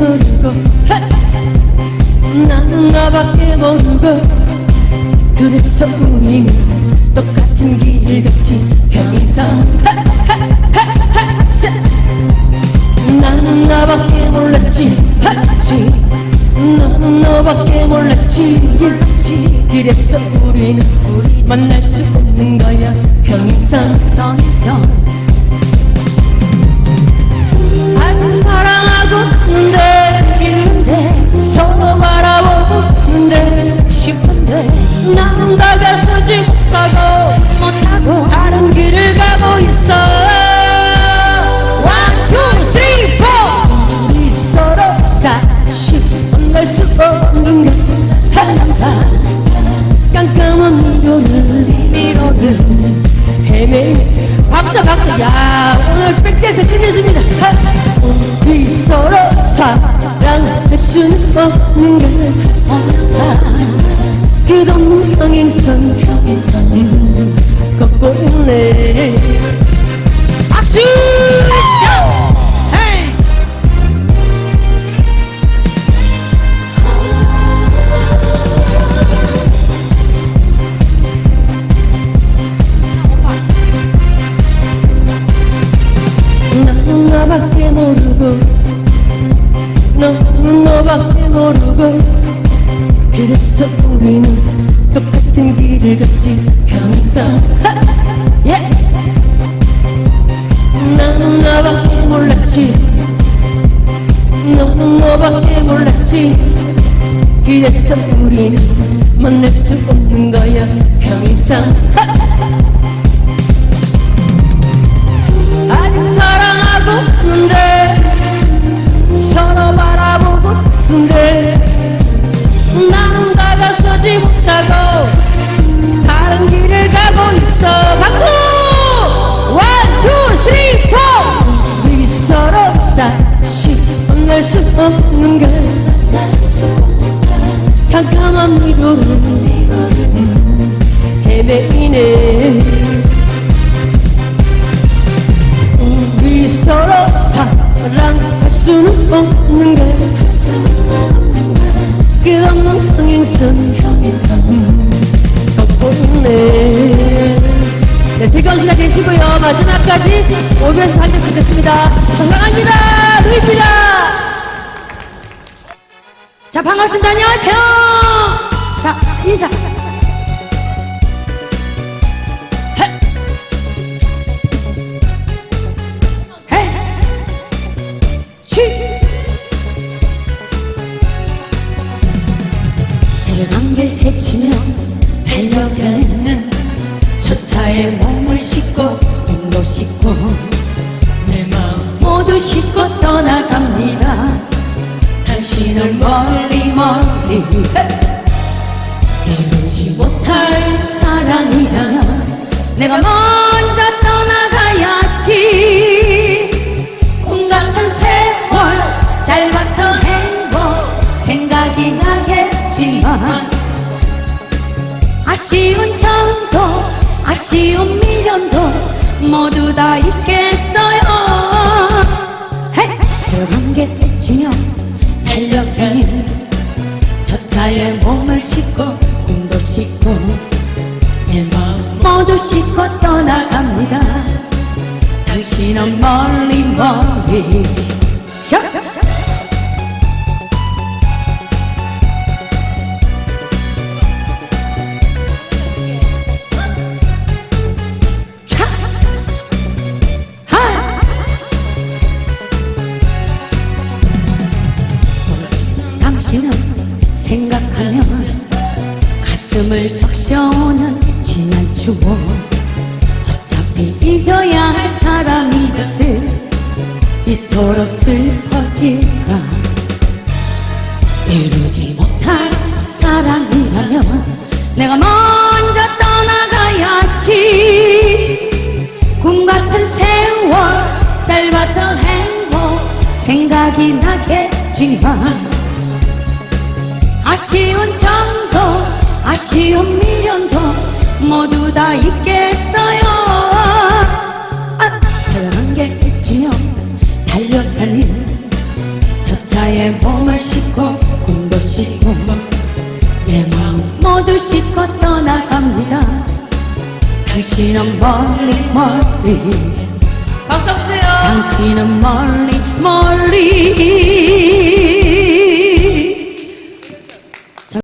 헤! 나는 나밖에 모르고 그래서 우리는 똑같은 길을 걷지 평생! 나는 나밖에 몰랐지 나는 너밖에 몰랐지 그래서 우리는 만날 수 없는 거야 평생 떠나 못하고 못하고 다른 길을 가고 있어. 수 없는 게 항상 깜깜한 미로를 미로를 헤매 박수 박수. 야 오늘 백대에서 끝내줍니다. 하! 우리 서로 사랑할 수는 없는 게 끝없는 평행선 평행선 걷고 있네 박수 너밖에 모르고 너는 너밖에 모르고 그래서 우리는 똑 같은 길을 걷지 평생 예. 나는 너밖에 몰랐지. 너는 너밖에 몰랐지. 그래서 우리는 만날 수 없는 거야 평생 아직 사랑하고 있는데 서로 바라 헤매이네. 우리 서로 사랑할 수는 없는 걸 끝없는 평행선 있네 네, 즐거운 시간 되시고요. 마지막까지 오면서 한잔 주겠습니다. 사랑합니다. 루이입니다. 자 반갑습니다. 안녕하세요. 자 인사 쓸만게 해치며 달려가는 저 차에 몸을 싣고 몸도 싣고 내 마음 모두 싣고 떠나갑니다. 당신을 멀리 멀리. 이루지 못할 사랑이라면 내가 먼저 떠나가야지 아쉬운 정도 아쉬운 미련도 모두 다 있겠어요! 새로운 게 지며 달려가는 저 차에 몸을 싣고 꿈도 싣고 내 마음 모두 싣고 떠나갑니다 당신은 멀리 멀리 샤! 가슴을 적셔오는 지난 추억. 어차피 잊어야 할 사람이 것을 이토록 슬퍼질까 이루지 못할 사랑이라면 내가 먼저 떠나가야지. 꿈 같은 세월 짧았던 행복 생각이 나겠지만 아쉬운 정도 아쉬운 미련도 모두 다 있겠어요. 아, 사랑한 게 있지요. 달려가는 저차 발에 몸을 싣고 꿈도 싣고 내 마음 모두 싣고 떠나갑니다. 당신은 멀리 멀리. 박수 주세요. 당신은 멀리 멀리